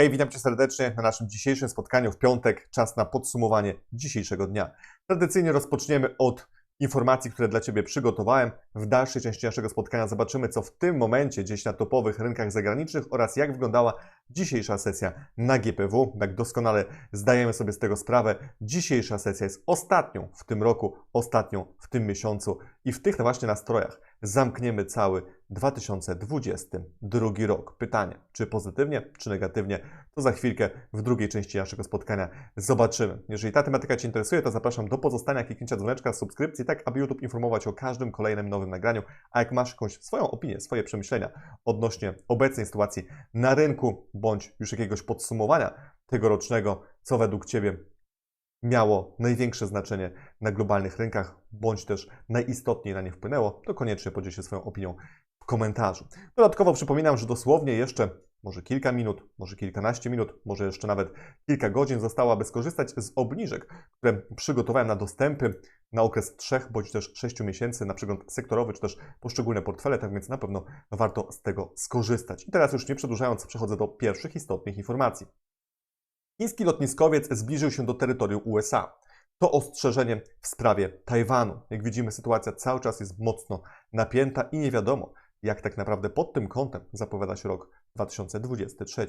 Hej, witam Cię serdecznie na naszym dzisiejszym spotkaniu w piątek. Czas na podsumowanie dzisiejszego dnia. Tradycyjnie rozpoczniemy od informacji, które dla Ciebie przygotowałem. W dalszej części naszego spotkania zobaczymy, co w tym momencie gdzieś na topowych rynkach zagranicznych oraz jak wyglądała dzisiejsza sesja na GPW. Jak doskonale zdajemy sobie z tego sprawę, dzisiejsza sesja jest ostatnią w tym roku, ostatnią w tym miesiącu i w tych właśnie nastrojach zamkniemy cały 2022 rok. Pytanie, czy pozytywnie, czy negatywnie, to za chwilkę w drugiej części naszego spotkania zobaczymy. Jeżeli ta tematyka Cię interesuje, to zapraszam do pozostania, kliknięcia dzwoneczka, subskrypcji, tak aby YouTube informować o każdym kolejnym nowym nagraniu. A jak masz jakąś swoją opinię, swoje przemyślenia odnośnie obecnej sytuacji na rynku, bądź już jakiegoś podsumowania tegorocznego, co według Ciebie miało największe znaczenie na globalnych rynkach, bądź też najistotniej na nie wpłynęło, to koniecznie podziel się swoją opinią w komentarzu. Dodatkowo przypominam, że dosłownie jeszcze może kilka minut, może kilkanaście minut, może jeszcze nawet kilka godzin zostało, aby skorzystać z obniżek, które przygotowałem na dostępy na okres 3 bądź też 6 miesięcy na przegląd sektorowy, czy też poszczególne portfele, tak więc na pewno warto z tego skorzystać. I teraz już nie przedłużając, przechodzę do pierwszych istotnych informacji. Chiński lotniskowiec zbliżył się do terytorium USA. To ostrzeżenie w sprawie Tajwanu. Jak widzimy, sytuacja cały czas jest mocno napięta i nie wiadomo, jak tak naprawdę pod tym kątem zapowiada się rok 2023.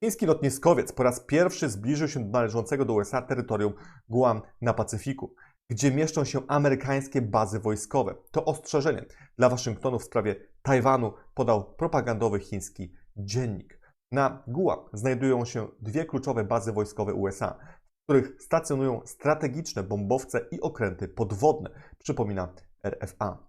Chiński lotniskowiec po raz pierwszy zbliżył się do należącego do USA terytorium Guam na Pacyfiku, gdzie mieszczą się amerykańskie bazy wojskowe. To ostrzeżenie dla Waszyngtonu w sprawie Tajwanu podał propagandowy chiński dziennik. Na Guam znajdują się dwie kluczowe bazy wojskowe USA, w których stacjonują strategiczne bombowce i okręty podwodne, przypomina RFA.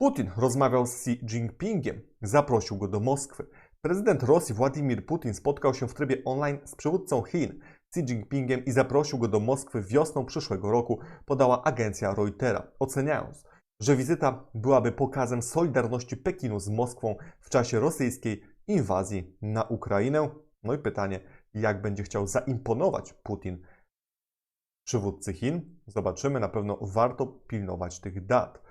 Putin rozmawiał z Xi Jinpingiem, zaprosił go do Moskwy. Prezydent Rosji Władimir Putin spotkał się w trybie online z przywódcą Chin Xi Jinpingiem i zaprosił go do Moskwy wiosną przyszłego roku, podała agencja Reutera, oceniając, że wizyta byłaby pokazem solidarności Pekinu z Moskwą w czasie rosyjskiej inwazji na Ukrainę. No i pytanie, jak będzie chciał zaimponować Putin przywódcy Chin? Zobaczymy, na pewno warto pilnować tych dat.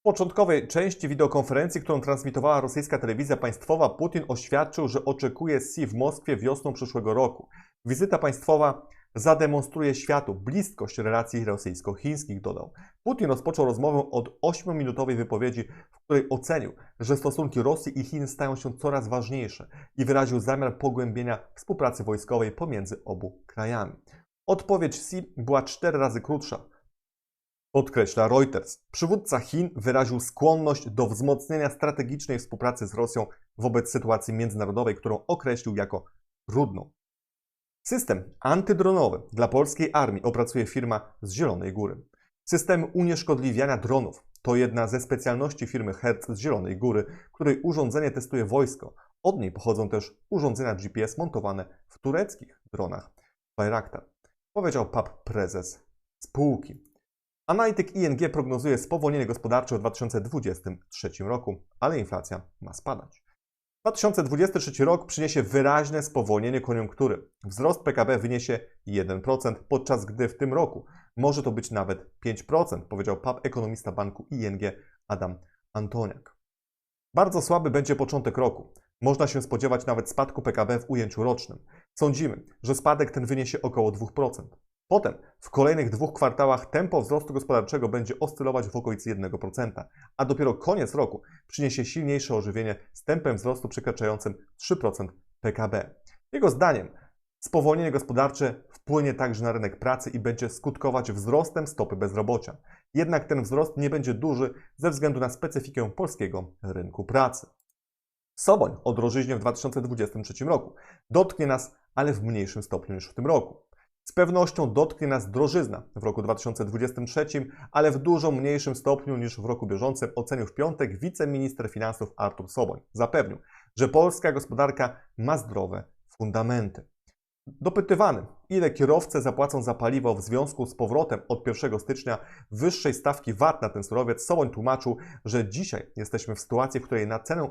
W początkowej części wideokonferencji, którą transmitowała rosyjska telewizja państwowa, Putin oświadczył, że oczekuje Xi w Moskwie wiosną przyszłego roku. Wizyta państwowa zademonstruje światu bliskość relacji rosyjsko-chińskich, dodał. Putin rozpoczął rozmowę od 8-minutowej wypowiedzi, której ocenił, że stosunki Rosji i Chin stają się coraz ważniejsze i wyraził zamiar pogłębienia współpracy wojskowej pomiędzy obu krajami. Odpowiedź Xi była cztery razy krótsza. Podkreśla Reuters. Przywódca Chin wyraził skłonność do wzmocnienia strategicznej współpracy z Rosją wobec sytuacji międzynarodowej, którą określił jako trudną. System antydronowy dla polskiej armii opracuje firma z Zielonej Góry. System unieszkodliwiania dronów to jedna ze specjalności firmy Hertz z Zielonej Góry, której urządzenie testuje wojsko. Od niej pochodzą też urządzenia GPS montowane w tureckich dronach Bayraktar, powiedział PAP prezes spółki. Analityk ING prognozuje spowolnienie gospodarcze w 2023 roku, ale inflacja ma spadać. 2023 rok przyniesie wyraźne spowolnienie koniunktury. Wzrost PKB wyniesie 1%, podczas gdy w tym roku może to być nawet 5%, powiedział PAP ekonomista banku ING Adam Antoniak. Bardzo słaby będzie początek roku. Można się spodziewać nawet spadku PKB w ujęciu rocznym. Sądzimy, że spadek ten wyniesie około 2%. Potem w kolejnych dwóch kwartałach tempo wzrostu gospodarczego będzie oscylować w okolicy 1%, a dopiero koniec roku przyniesie silniejsze ożywienie z tempem wzrostu przekraczającym 3% PKB. Jego zdaniem spowolnienie gospodarcze wpłynie także na rynek pracy i będzie skutkować wzrostem stopy bezrobocia. Jednak ten wzrost nie będzie duży ze względu na specyfikę polskiego rynku pracy. Soboń o drożyźnie w 2023 roku dotknie nas, ale w mniejszym stopniu niż w tym roku. Z pewnością dotknie nas drożyzna w roku 2023, ale w dużo mniejszym stopniu niż w roku bieżącym, ocenił w piątek wiceminister finansów Artur Soboń. Zapewnił, że polska gospodarka ma zdrowe fundamenty. Dopytywany, ile kierowcy zapłacą za paliwo w związku z powrotem od 1 stycznia wyższej stawki VAT na ten surowiec, Soboń tłumaczył, że dzisiaj jesteśmy w sytuacji, w której na cenę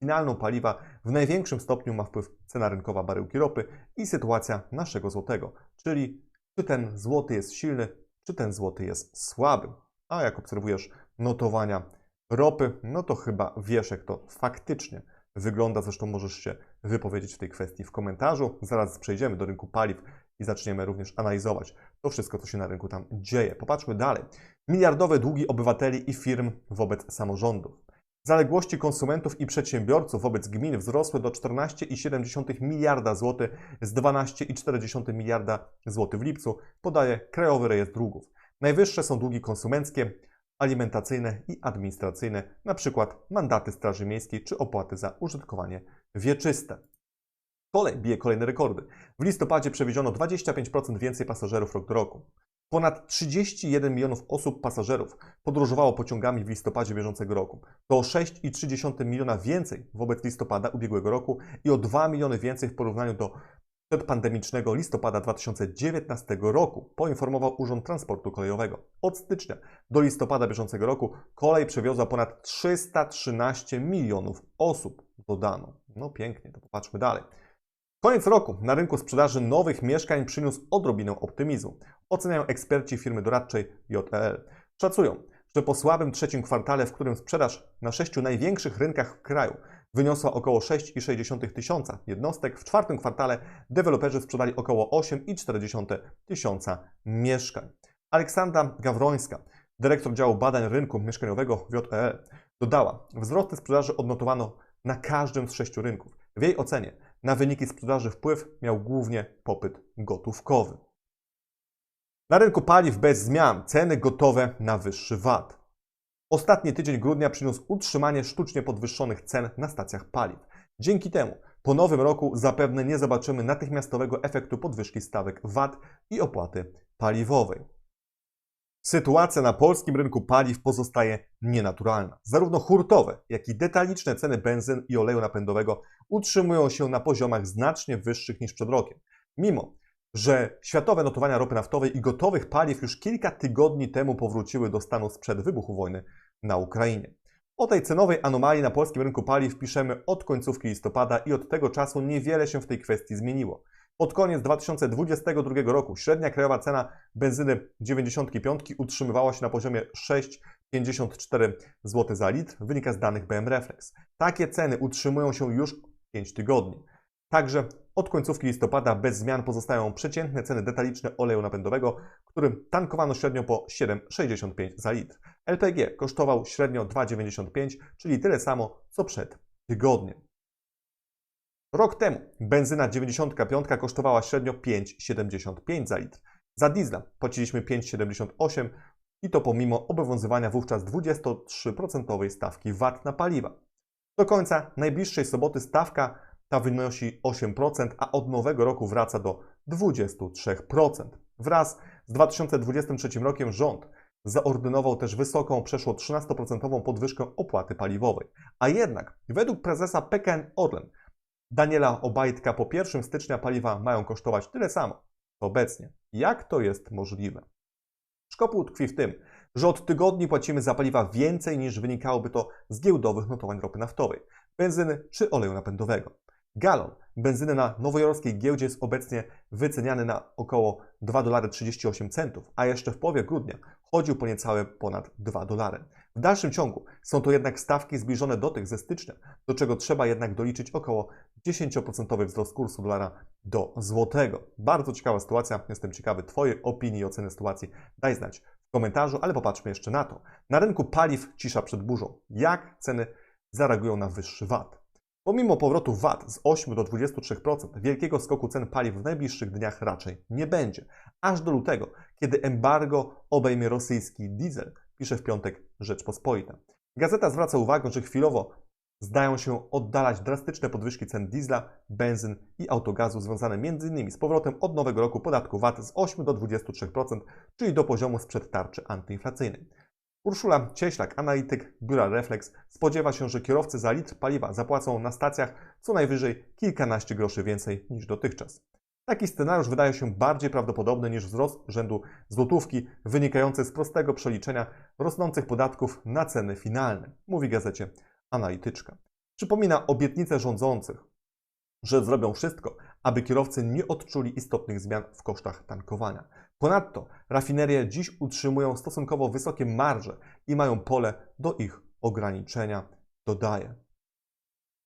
finalną paliwa w największym stopniu ma wpływ cena rynkowa baryłki ropy i sytuacja naszego złotego, czyli czy ten złoty jest silny, czy ten złoty jest słaby. A jak obserwujesz notowania ropy, no to chyba wiesz, jak to faktycznie wygląda. Zresztą możesz się wypowiedzieć w tej kwestii w komentarzu. Zaraz przejdziemy do rynku paliw i zaczniemy również analizować to wszystko, co się na rynku tam dzieje. Popatrzmy dalej. Miliardowe długi obywateli i firm wobec samorządów. Zaległości konsumentów i przedsiębiorców wobec gmin wzrosły do 14,7 miliarda złotych z 12,4 miliarda złotych w lipcu, podaje Krajowy Rejestr Długów. Najwyższe są długi konsumenckie, alimentacyjne i administracyjne, np. mandaty Straży Miejskiej czy opłaty za użytkowanie wieczyste. Kolej bije kolejne rekordy. W listopadzie przewieziono 25% więcej pasażerów rok do roku. Ponad 31 milionów osób pasażerów podróżowało pociągami w listopadzie bieżącego roku. To o 6,3 miliona więcej wobec listopada ubiegłego roku i o 2 miliony więcej w porównaniu do przedpandemicznego listopada 2019 roku, poinformował Urząd Transportu Kolejowego. Od stycznia do listopada bieżącego roku kolej przewiozła ponad 313 milionów osób. Dodano. No pięknie, to popatrzmy dalej. Koniec roku na rynku sprzedaży nowych mieszkań przyniósł odrobinę optymizmu. Oceniają eksperci firmy doradczej JLL. Szacują, że po słabym trzecim kwartale, w którym sprzedaż na sześciu największych rynkach w kraju wyniosła około 6,6 tysiąca jednostek, w czwartym kwartale deweloperzy sprzedali około 8,4 tysiąca mieszkań. Aleksandra Gawrońska, dyrektor działu badań rynku mieszkaniowego w JLL, dodała, wzrosty sprzedaży odnotowano na każdym z sześciu rynków. W jej ocenie na wyniki sprzedaży wpływ miał głównie popyt gotówkowy. Na rynku paliw bez zmian ceny gotowe na wyższy VAT. Ostatni tydzień grudnia przyniósł utrzymanie sztucznie podwyższonych cen na stacjach paliw. Dzięki temu po nowym roku zapewne nie zobaczymy natychmiastowego efektu podwyżki stawek VAT i opłaty paliwowej. Sytuacja na polskim rynku paliw pozostaje nienaturalna. Zarówno hurtowe, jak i detaliczne ceny benzyn i oleju napędowego utrzymują się na poziomach znacznie wyższych niż przed rokiem. Mimo, że światowe notowania ropy naftowej i gotowych paliw już kilka tygodni temu powróciły do stanu sprzed wybuchu wojny na Ukrainie. O tej cenowej anomalii na polskim rynku paliw piszemy od końcówki listopada i od tego czasu niewiele się w tej kwestii zmieniło. Pod koniec 2022 roku średnia krajowa cena benzyny 95 utrzymywała się na poziomie 6,54 zł za litr, wynika z danych BM Reflex. Takie ceny utrzymują się już 5 tygodni. Także od końcówki listopada bez zmian pozostają przeciętne ceny detaliczne oleju napędowego, którym tankowano średnio po 7,65 za litr. LPG kosztował średnio 2,95, czyli tyle samo co przed tygodniem. Rok temu benzyna 95 kosztowała średnio 5,75 za litr. Za diesla płaciliśmy 5,78 i to pomimo obowiązywania wówczas 23% stawki VAT na paliwa. Do końca najbliższej soboty stawka ta wynosi 8%, a od nowego roku wraca do 23%. Wraz z 2023 rokiem rząd zaordynował też wysoką, przeszło 13% podwyżkę opłaty paliwowej. A jednak według prezesa PKN Orlen Daniela Obajtka po 1 stycznia paliwa mają kosztować tyle samo, co obecnie. Jak to jest możliwe? Szkopuł tkwi w tym, że od tygodni płacimy za paliwa więcej niż wynikałoby to z giełdowych notowań ropy naftowej, benzyny czy oleju napędowego. Galon benzyny na nowojorskiej giełdzie jest obecnie wyceniany na około 2,38 centów, a jeszcze w połowie grudnia chodził po niecałe ponad 2 dolary. W dalszym ciągu są to jednak stawki zbliżone do tych ze stycznia, do czego trzeba jednak doliczyć około 10% wzrost kursu dolara do złotego. Bardzo ciekawa sytuacja, jestem ciekawy Twojej opinii i oceny sytuacji. Daj znać w komentarzu, ale popatrzmy jeszcze na to. Na rynku paliw cisza przed burzą. Jak ceny zareagują na wyższy VAT? Pomimo powrotu VAT z 8 do 23%, wielkiego skoku cen paliw w najbliższych dniach raczej nie będzie. Aż do lutego, kiedy embargo obejmie rosyjski diesel, pisze w piątek Rzeczpospolita. Gazeta zwraca uwagę, że chwilowo zdają się oddalać drastyczne podwyżki cen diesla, benzyn i autogazu związane m.in. z powrotem od nowego roku podatku VAT z 8 do 23%, czyli do poziomu sprzed tarczy antyinflacyjnej. Urszula Cieślak, analityk biura Reflex, spodziewa się, że kierowcy za litr paliwa zapłacą na stacjach co najwyżej kilkanaście groszy więcej niż dotychczas. Taki scenariusz wydaje się bardziej prawdopodobny niż wzrost rzędu złotówki wynikający z prostego przeliczenia rosnących podatków na ceny finalne, mówi gazecie Analityczka. Przypomina obietnicę rządzących, że zrobią wszystko, aby kierowcy nie odczuli istotnych zmian w kosztach tankowania. Ponadto rafinerie dziś utrzymują stosunkowo wysokie marże i mają pole do ich ograniczenia, dodaje.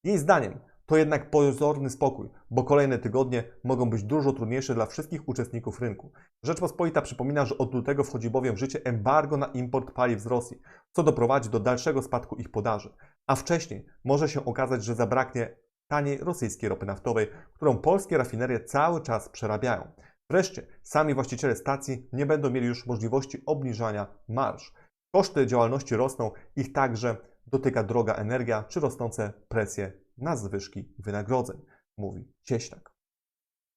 Jej zdaniem to jednak pozorny spokój, bo kolejne tygodnie mogą być dużo trudniejsze dla wszystkich uczestników rynku. Rzeczpospolita przypomina, że od lutego wchodzi bowiem w życie embargo na import paliw z Rosji, co doprowadzi do dalszego spadku ich podaży. A wcześniej może się okazać, że zabraknie taniej rosyjskiej ropy naftowej, którą polskie rafinerie cały czas przerabiają. Wreszcie sami właściciele stacji nie będą mieli już możliwości obniżania marż. Koszty działalności rosną, ich także dotyka droga energia czy rosnące presje na zwyżki wynagrodzeń, mówi Cieślak.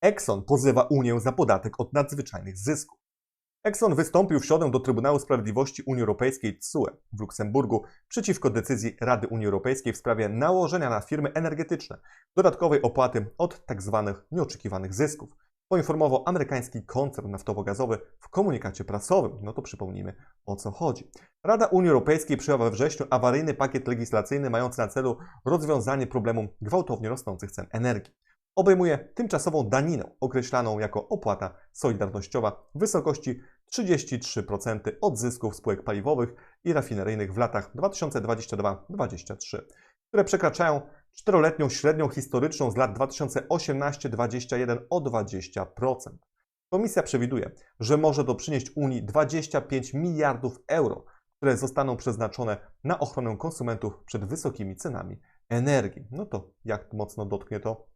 Exxon pozywa Unię za podatek od nadzwyczajnych zysków. Exxon wystąpił w środę do Trybunału Sprawiedliwości Unii Europejskiej TSUE w Luksemburgu przeciwko decyzji Rady Unii Europejskiej w sprawie nałożenia na firmy energetyczne dodatkowej opłaty od tzw. nieoczekiwanych zysków. Poinformował amerykański koncern naftowo-gazowy w komunikacie prasowym. No to przypomnijmy o co chodzi. Rada Unii Europejskiej przyjęła we wrześniu awaryjny pakiet legislacyjny mający na celu rozwiązanie problemu gwałtownie rosnących cen energii obejmuje tymczasową daninę określaną jako opłata solidarnościowa w wysokości 33% od zysków spółek paliwowych i rafineryjnych w latach 2022-2023, które przekraczają czteroletnią średnią historyczną z lat 2018-2021 o 20%. Komisja przewiduje, że może to przynieść Unii 25 miliardów euro, które zostaną przeznaczone na ochronę konsumentów przed wysokimi cenami energii. No to jak mocno dotknie to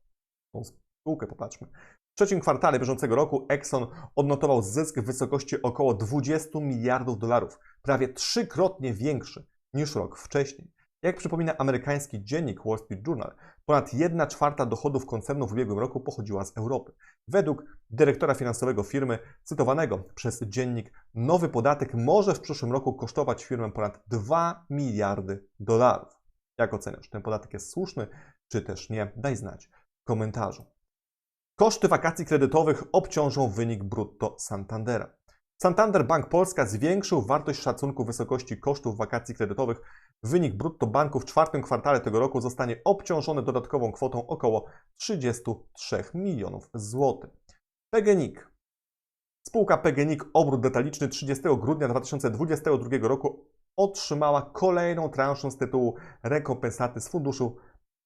tą spółkę popatrzmy. W trzecim kwartale bieżącego roku Exxon odnotował zysk w wysokości około 20 miliardów dolarów, prawie trzykrotnie większy niż rok wcześniej. Jak przypomina amerykański dziennik Wall Street Journal, ponad 1 czwarta dochodów koncernu w ubiegłym roku pochodziła z Europy. Według dyrektora finansowego firmy, cytowanego przez dziennik, nowy podatek może w przyszłym roku kosztować firmę ponad 2 miliardy dolarów. Jak oceniasz, ten podatek jest słuszny, czy też nie? Daj znać komentarzu. Koszty wakacji kredytowych obciążą wynik brutto Santandera. Santander Bank Polska zwiększył wartość szacunku wysokości kosztów wakacji kredytowych. Wynik brutto banku w czwartym kwartale tego roku zostanie obciążony dodatkową kwotą około 33 milionów złotych. PGNiG. Spółka PGNiG obrót detaliczny 30 grudnia 2022 roku otrzymała kolejną transzę z tytułu rekompensaty z funduszu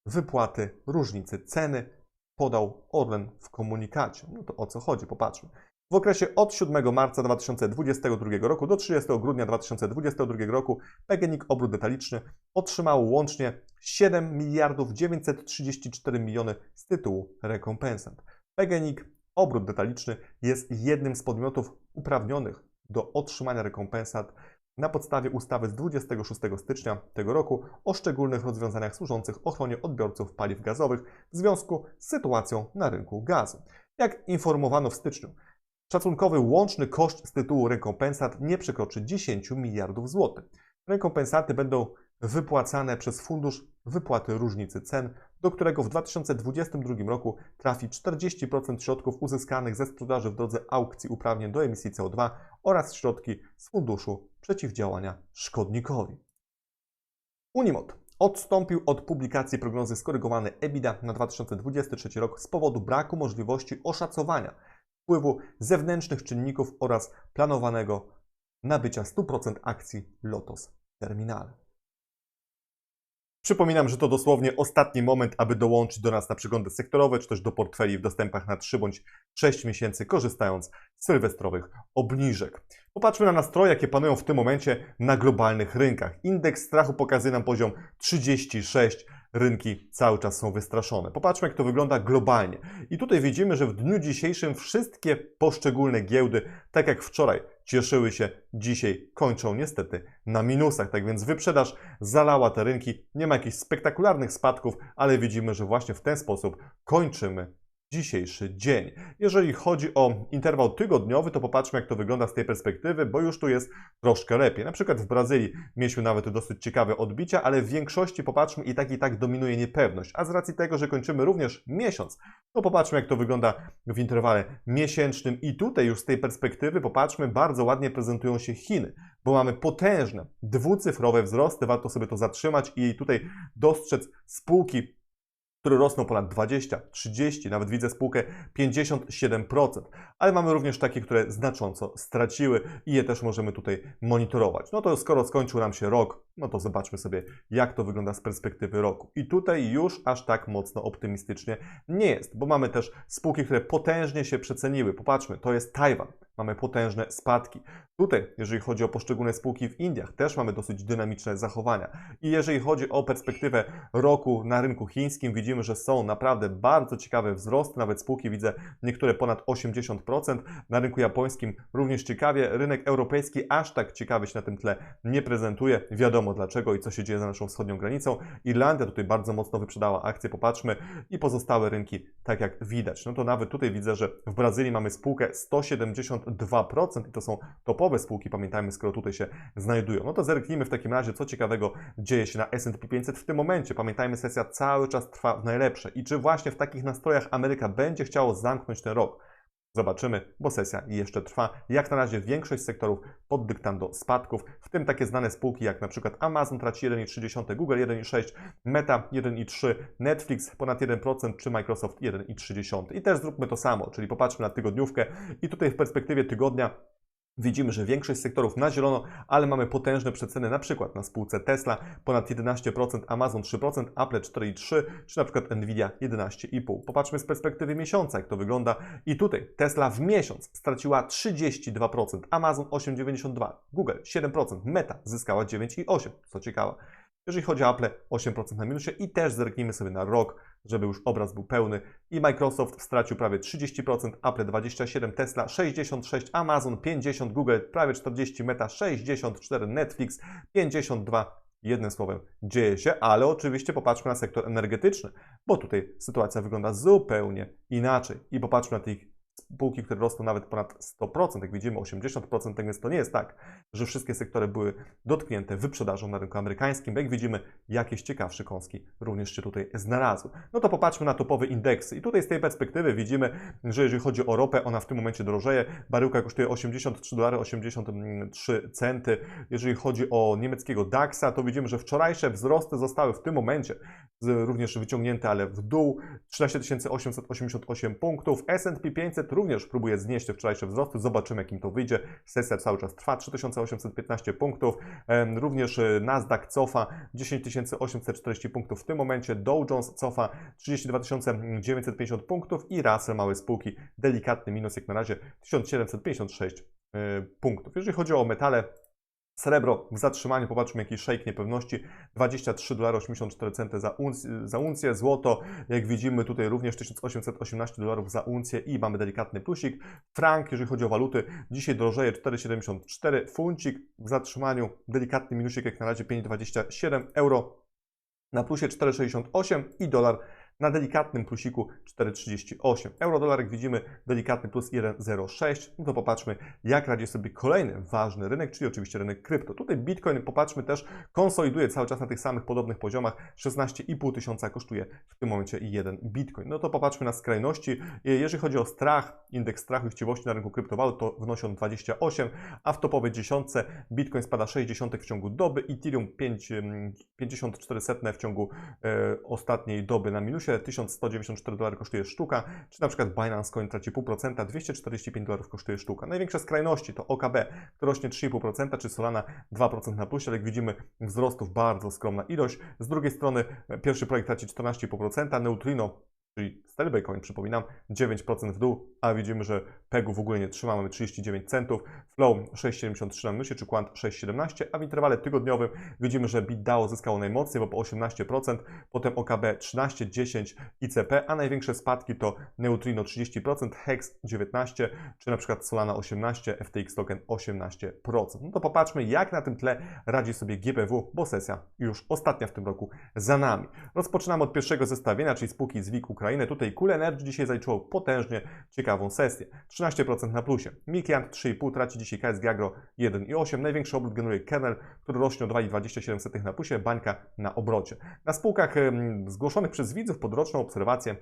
wypłaty różnicy ceny, podał Orlen w komunikacie. No to o co chodzi? Popatrzmy. W okresie od 7 marca 2022 roku do 30 grudnia 2022 roku PGNiG Obrót Detaliczny otrzymało łącznie 7 miliardów 934 miliony z tytułu rekompensat. PGNiG Obrót Detaliczny jest jednym z podmiotów uprawnionych do otrzymania rekompensat na podstawie ustawy z 26 stycznia tego roku o szczególnych rozwiązaniach służących ochronie odbiorców paliw gazowych w związku z sytuacją na rynku gazu. Jak informowano w styczniu, szacunkowy łączny koszt z tytułu rekompensat nie przekroczy 10 miliardów złotych. Rekompensaty będą wypłacane przez Fundusz Wypłaty Różnicy Cen, do którego w 2022 roku trafi 40% środków uzyskanych ze sprzedaży w drodze aukcji uprawnień do emisji CO2 oraz środki z Funduszu Przeciwdziałania Szkodnikowi. Unimod odstąpił od publikacji prognozy skorygowanej EBITDA na 2023 rok z powodu braku możliwości oszacowania wpływu zewnętrznych czynników oraz planowanego nabycia 100% akcji Lotos Terminal. Przypominam, że to dosłownie ostatni moment, aby dołączyć do nas na przeglądy sektorowe, czy też do portfeli w dostępach na 3 bądź 6 miesięcy, korzystając z sylwestrowych obniżek. Popatrzmy na nastroje, jakie panują w tym momencie na globalnych rynkach. Indeks strachu pokazuje nam poziom 36, rynki cały czas są wystraszone. Popatrzmy, jak to wygląda globalnie. I tutaj widzimy, że w dniu dzisiejszym wszystkie poszczególne giełdy, tak jak wczoraj, cieszyły się, dzisiaj kończą niestety na minusach. Tak więc wyprzedaż zalała te rynki. Nie ma jakichś spektakularnych spadków, ale widzimy, że właśnie w ten sposób kończymy dzisiejszy dzień. Jeżeli chodzi o interwał tygodniowy, to popatrzmy, jak to wygląda z tej perspektywy, bo już tu jest troszkę lepiej. Na przykład w Brazylii mieliśmy nawet dosyć ciekawe odbicia, ale w większości popatrzmy i tak i tak dominuje niepewność. A z racji tego, że kończymy również miesiąc, to popatrzmy, jak to wygląda w interwale miesięcznym. I tutaj już z tej perspektywy popatrzmy, bardzo ładnie prezentują się Chiny, bo mamy potężne, dwucyfrowe wzrosty. Warto sobie to zatrzymać i tutaj dostrzec spółki które rosną ponad 20, 30, nawet widzę spółkę 57%, ale mamy również takie, które znacząco straciły i je też możemy tutaj monitorować. No to skoro skończył nam się rok, no to zobaczmy sobie, jak to wygląda z perspektywy roku. I tutaj już aż tak mocno optymistycznie nie jest, bo mamy też spółki, które potężnie się przeceniły. Popatrzmy, to jest Tajwan. Mamy potężne spadki. Tutaj, jeżeli chodzi o poszczególne spółki w Indiach, też mamy dosyć dynamiczne zachowania. I jeżeli chodzi o perspektywę roku na rynku chińskim, widzimy, że są naprawdę bardzo ciekawe wzrosty. Nawet spółki widzę niektóre ponad 80%. Na rynku japońskim również ciekawie. Rynek europejski aż tak ciekawy się na tym tle nie prezentuje. Wiadomo dlaczego i co się dzieje za naszą wschodnią granicą. Irlandia tutaj bardzo mocno wyprzedała akcje, popatrzmy, i pozostałe rynki, tak jak widać. No to nawet tutaj widzę, że w Brazylii mamy spółkę 172% i to są topowe spółki, pamiętajmy, skoro tutaj się znajdują. No to zerknijmy w takim razie, co ciekawego dzieje się na S&P 500 w tym momencie. Pamiętajmy, sesja cały czas trwa w najlepsze i czy właśnie w takich nastrojach Ameryka będzie chciało zamknąć ten rok? Zobaczymy, bo sesja jeszcze trwa. Jak na razie większość sektorów pod dyktando spadków, w tym takie znane spółki jak na przykład Amazon traci 1,3, Google 1,6, Meta 1,3, Netflix ponad 1% czy Microsoft 1,3. I też zróbmy to samo, czyli popatrzmy na tygodniówkę i tutaj w perspektywie tygodnia Widzimy, że większość sektorów na zielono, ale mamy potężne przeceny, na przykład na spółce Tesla ponad 11%, Amazon 3%, Apple 4,3%, czy na przykład Nvidia 11,5%. Popatrzmy z perspektywy miesiąca, jak to wygląda. I tutaj Tesla w miesiąc straciła 32%, Amazon 8,92%, Google 7%, Meta zyskała 9,8%, co ciekawe. Jeżeli chodzi o Apple, 8% na minusie i też zerknijmy sobie na rok, żeby już obraz był pełny. I Microsoft stracił prawie 30%, Apple 27%, Tesla 66%, Amazon 50%, Google prawie 40%, Meta 64%, Netflix 52%. Jednym słowem, dzieje się, ale oczywiście popatrzmy na sektor energetyczny, bo tutaj sytuacja wygląda zupełnie inaczej. I popatrzmy na tych spółki, które rosną nawet ponad 100%, jak widzimy 80%, tak więc to nie jest tak, że wszystkie sektory były dotknięte wyprzedażą na rynku amerykańskim, jak widzimy jakieś ciekawsze kąski również się tutaj znalazły. No to popatrzmy na topowe indeksy i tutaj z tej perspektywy widzimy, że jeżeli chodzi o ropę, ona w tym momencie drożeje, baryłka kosztuje 83 dolary 83 centy. Jeżeli chodzi o niemieckiego DAX-a, to widzimy, że wczorajsze wzrosty zostały w tym momencie również wyciągnięte, ale w dół 13 888 punktów, S&P 500 również próbuje znieść te wczorajsze wzrosty. Zobaczymy, jakim to wyjdzie. Sesja cały czas trwa. 3815 punktów. Również e, Nasdaq cofa 10 840 punktów w tym momencie. Dow Jones cofa 32 950 punktów i Russell małe spółki delikatny minus jak na razie 1756 e, punktów. Jeżeli chodzi o metale, Srebro w zatrzymaniu, popatrzmy jaki shake niepewności, 23 dolary 84 centy za, za uncję, złoto, jak widzimy tutaj również 1818 dolarów za uncję i mamy delikatny plusik. Frank, jeżeli chodzi o waluty, dzisiaj drożeje 4,74, funcik. W zatrzymaniu, delikatny minusik jak na razie 5,27 euro, na plusie 4,68 i dolar na delikatnym plusiku 4,38. Euro-dolar, jak widzimy, delikatny plus 1,06. No to popatrzmy, jak radzi sobie kolejny ważny rynek, czyli oczywiście rynek krypto. Tutaj Bitcoin, popatrzmy też, konsoliduje cały czas na tych samych podobnych poziomach. 16,5 tysiąca kosztuje w tym momencie jeden Bitcoin. No to popatrzmy na skrajności. Jeżeli chodzi o strach, indeks strachu i chciwości na rynku kryptowalut, to wynosi on 28, a w topowej dziesiątce Bitcoin spada 60 w ciągu doby, Ethereum 5, 54 setne w ciągu e, ostatniej doby na minusie. 1194 dolary kosztuje sztuka, czy na przykład Binance Coin traci 0,5%, 245 dolarów kosztuje sztuka. Największe skrajności to OKB, które rośnie 3,5%, czy Solana 2% na plusie, ale jak widzimy wzrostów bardzo skromna ilość. Z drugiej strony pierwszy projekt traci 14,5%, Neutrino czyli Stablecoin, przypominam, 9% w dół, a widzimy, że PEG-u w ogóle nie trzyma, mamy 39 centów, Flow 6,73 na minusie, czy Quant 6,17, a w interwale tygodniowym widzimy, że BitDAO zyskało najmocniej, bo po 18%, potem OKB 13, 10, ICP, a największe spadki to Neutrino 30%, Hex 19, czy na przykład Solana 18, FTX Token 18%. No to popatrzmy, jak na tym tle radzi sobie GPW, bo sesja już ostatnia w tym roku za nami. Rozpoczynamy od pierwszego zestawienia, czyli spółki z WIG Ukrainy. Tutaj Cool Energy dzisiaj zaliczyło potężnie ciekawą sesję. 13% na plusie. Mikiant 3,5 traci dzisiaj KSG Agro 1,8. Największy obrót generuje Kernel, który rośnie o 2,27 na plusie, bańka na obrocie. Na spółkach zgłoszonych przez widzów pod roczną obserwację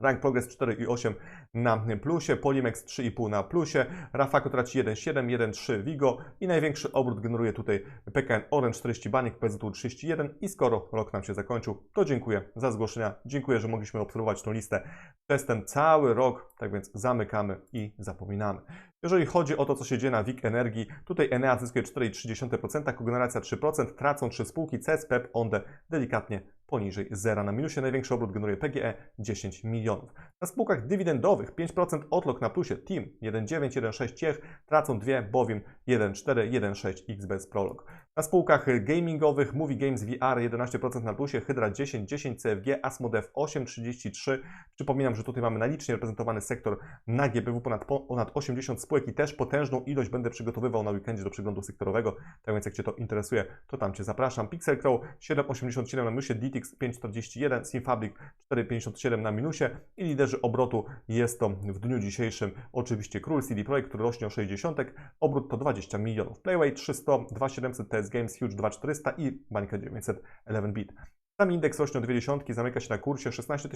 Rank Progress 4,8 na plusie, Polimex 3,5 na plusie, Rafako traci 1,7, 1,3 Vigo i największy obrót generuje tutaj PKN Orange 40 Banik, PZU 31 i skoro rok nam się zakończył, to dziękuję za zgłoszenia, dziękuję, że mogliśmy obserwować tą listę przez ten cały rok, tak więc zamykamy i zapominamy. Jeżeli chodzi o to, co się dzieje na WIG Energii, tutaj Enea zyskuje 4,3%, kogeneracja 3%, tracą 3 spółki, CES, PEP, ONDE delikatnie poniżej zera. Na minusie największy obrót generuje PGE 10 milionów. Na spółkach dywidendowych 5% odlok na plusie Team 1,9, 1,6 Ciech, tracą 2, Bowiem 1,4, 1,6 XBS Prolog. Na spółkach gamingowych Movie Games VR 11% na plusie, Hydra 10, 10 CFG, Asmodev 8,33. Przypominam, że tutaj mamy najliczniej reprezentowany sektor na GPW ponad, ponad 80 spółek i też potężną ilość będę przygotowywał na weekendzie do przeglądu sektorowego. Tak więc jak Cię to interesuje, to tam Cię zapraszam. Pixel Crow 7,87 na minusie, DTX 5,41, Simfabric 4,57 na minusie i liderzy obrotu jest to w dniu dzisiejszym oczywiście Król CD Projekt, który rośnie o 60, obrót to 20 milionów. Playway 300, 2700 TS Games, Huge 2400 i Bańka 900 11 bit. Sam indeks rośnie o dwie dziesiątki, zamyka się na kursie 16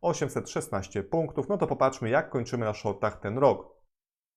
816 punktów. No to popatrzmy, jak kończymy na shortach ten rok.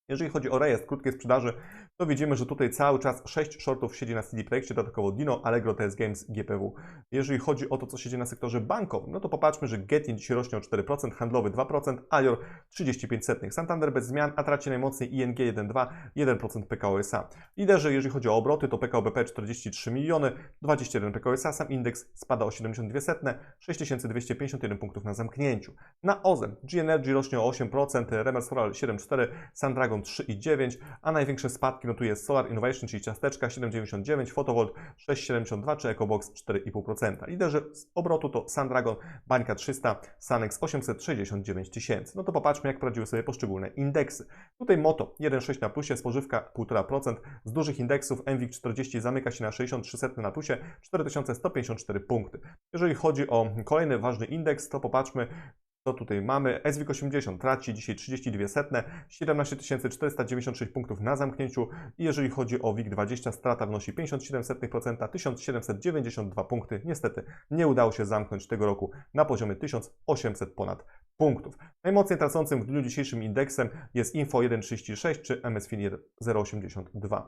Jeżeli chodzi o rejestr krótkiej sprzedaży, to widzimy, że tutaj cały czas 6 shortów siedzi na CD Projekcie, dodatkowo Dino, Allegro, TS Games, GPW. Jeżeli chodzi o to, co się dzieje na sektorze bankowym, no to popatrzmy, że Getin dzisiaj rośnie o 4%, handlowy 2%, Alior 35%, Santander bez zmian, a traci najmocniej ING 1,2, 1% PKO SA. Liderzy, jeżeli chodzi o obroty, to PKO BP 43 miliony, 21 PKO SA, sam indeks spada o 72 setne, 6251 punktów na zamknięciu. Na OZEM G Energy rośnie o 8%, Remers Solar 7,4, Sandragon 3,9, a największe spadki notuje Solar Innovation, czyli ciasteczka 7,99, Photovolt 6,72 czy EcoBox 4,5%. Liderzy z obrotu to Sandragon, Bańka 300, Sanex 869 tysięcy. No to popatrzmy, jak poradziły sobie poszczególne indeksy. Tutaj Moto 1,6 na plusie, spożywka 1,5%. Z dużych indeksów MWIG 40 zamyka się na 63 na plusie, 4154 punkty. Jeżeli chodzi o kolejny ważny indeks, to popatrzmy, co tutaj mamy? SWIG 80 traci dzisiaj 32 setne, 17 496 punktów na zamknięciu i jeżeli chodzi o WIG 20 strata wynosi 57%, 1792 punkty. Niestety nie udało się zamknąć tego roku na poziomie 1800 ponad punktów. Najmocniej tracącym w dniu dzisiejszym indeksem jest Info 1,36 czy MSFIN 0,82.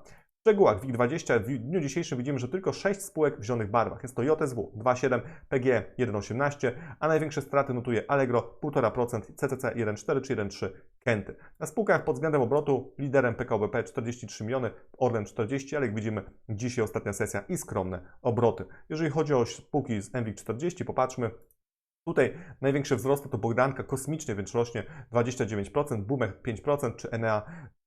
Szczegółach WIG20 w dniu dzisiejszym widzimy, że tylko 6 spółek w zielonych barwach. Jest to JSW 2,7, PG 1,18, a największe straty notuje Allegro 1,5%, CCC 1,4 czy 1,3 Kenty. Na spółkach pod względem obrotu liderem PKBP 43 miliony, Orlen 40, ale jak widzimy dzisiaj ostatnia sesja i skromne obroty. Jeżeli chodzi o spółki z MWIG 40, popatrzmy, Tutaj największe wzrosty to Bogdanka kosmicznie, więc rośnie 29%, Boomer 5% czy Enea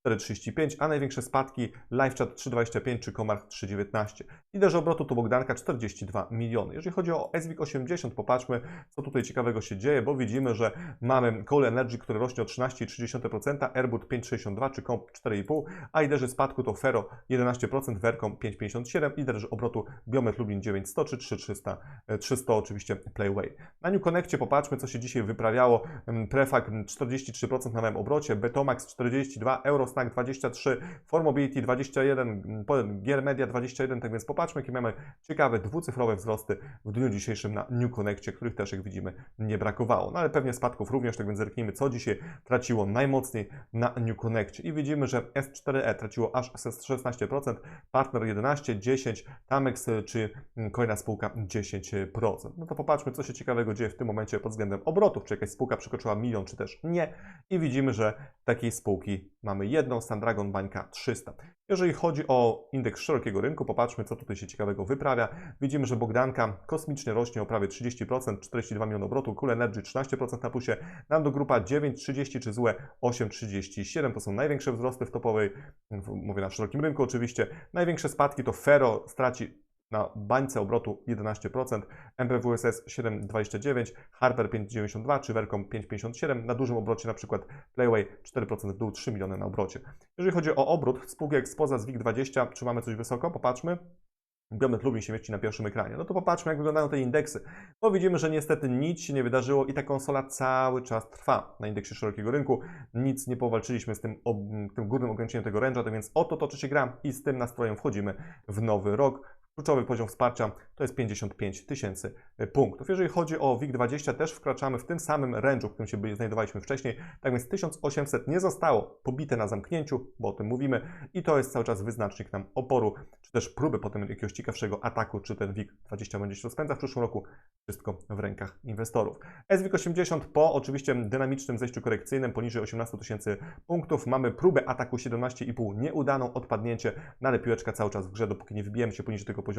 4,35, a największe spadki LiveChat 3,25 czy Komarch 3,19. Liderzy obrotu to Bogdanka 42 miliony. Jeżeli chodzi o SWIG 80, popatrzmy, co tutaj ciekawego się dzieje, bo widzimy, że mamy Coal Energy, który rośnie o 13,3%, Airbud 5,62 czy Comp 4,5, a liderzy spadku to Ferro 11%, Vercom 5,57, liderzy obrotu Biomet Lublin 900 czy 3300, 300 oczywiście Playway. Na New Connectie popatrzmy, co się dzisiaj wyprawiało. Prefak 43% na małym obrocie, Betomax 42, Euro Eurosnack 23, Formobility 21, Gier Media 21, tak więc popatrzmy, jakie mamy ciekawe dwucyfrowe wzrosty w dniu dzisiejszym na New Connectie, których też, jak widzimy, nie brakowało. No ale pewnie spadków również, tak więc zerknijmy, co dzisiaj traciło najmocniej na New Connectie. I widzimy, że S4E traciło aż 16%, Partner 11, 10, Tamex czy kolejna spółka 10%. No to popatrzmy, co się ciekawego dzieje w tym momencie pod względem obrotów, czy jakaś spółka przekroczyła milion, czy też nie. I widzimy, że takiej spółki mamy jedną, Sandragon Bańka 300. Jeżeli chodzi o indeks szerokiego rynku, popatrzmy, co tutaj się ciekawego wyprawia. Widzimy, że Bogdanka kosmicznie rośnie o prawie 30%, 42 miliony obrotu, Cool Energy 13% na plusie, Nando Grupa 9,30 czy złe 8,37. To są największe wzrosty w topowej, mówię na szerokim rynku oczywiście. Największe spadki to Ferro straci na bańce obrotu 11%, MPWSS 7,29%, Harper 5,92% czy Vercom 5,57%. Na dużym obrocie na przykład Playway 4% w dół, 3 miliony na obrocie. Jeżeli chodzi o obrót spółki jak spoza z WIG20, czy mamy coś wysoko? Popatrzmy. Biomet Lublin się mieści na pierwszym ekranie. No to popatrzmy, jak wyglądają te indeksy. Bo widzimy, że niestety nic się nie wydarzyło i ta konsola cały czas trwa na indeksie szerokiego rynku. Nic nie powalczyliśmy z tym, tym górnym ograniczeniem tego range'a, więc oto toczy się gra i z tym nastrojem wchodzimy w nowy rok Kluczowy poziom wsparcia to jest 55 tysięcy punktów. Jeżeli chodzi o WIG20, też wkraczamy w tym samym range'u, w którym się znajdowaliśmy wcześniej. Tak więc 1800 nie zostało pobite na zamknięciu, bo o tym mówimy, i to jest cały czas wyznacznik nam oporu, czy też próby potem jakiegoś ciekawszego ataku, czy ten WIG20 będzie się rozpędzał w przyszłym roku. Wszystko w rękach inwestorów. SWIG 80 po oczywiście dynamicznym zejściu korekcyjnym poniżej 18 tysięcy punktów mamy próbę ataku 17,5 nieudaną, odpadnięcie, no ale piłeczka cały czas w grze, dopóki nie wybijemy się poniżej tego poziomu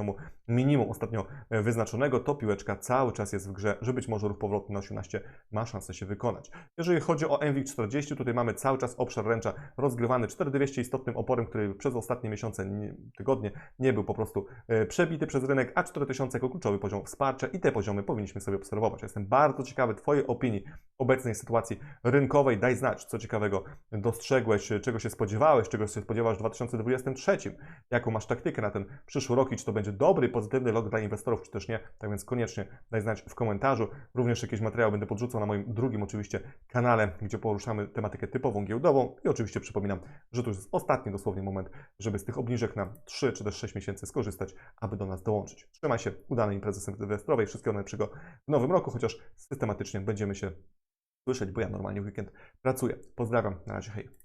minimum ostatnio e, wyznaczonego, to piłeczka cały czas jest w grze, że być może ruch powrotny na 18 ma szansę się wykonać. Jeżeli chodzi o MWIG 40, tutaj mamy cały czas obszar ręcza rozgrywany 4200 istotnym oporem, który przez ostatnie miesiące, nie, tygodnie nie był po prostu e, przebity przez rynek, a 4000 jako kluczowy poziom wsparcia i te poziomy powinniśmy sobie obserwować. Jestem bardzo ciekawy Twojej opinii obecnej sytuacji rynkowej. Daj znać, co ciekawego dostrzegłeś, czego się spodziewałeś, czego się spodziewasz w 2023, jaką masz taktykę na ten przyszły rok i czy to będzie dobry, pozytywny rok dla inwestorów, czy też nie. Tak więc koniecznie daj znać w komentarzu. Również jakiś materiał będę podrzucał na moim drugim oczywiście kanale, gdzie poruszamy tematykę typową giełdową i oczywiście przypominam, że to już jest ostatni dosłownie moment, żeby z tych obniżek na 3 czy też 6 miesięcy skorzystać, aby do nas dołączyć. Trzymaj się, udanej imprezy inwestorowej, wszystkiego najlepszego w nowym roku, chociaż systematycznie będziemy się słyszeć, bo ja normalnie w weekend pracuję. Pozdrawiam, na razie, hej.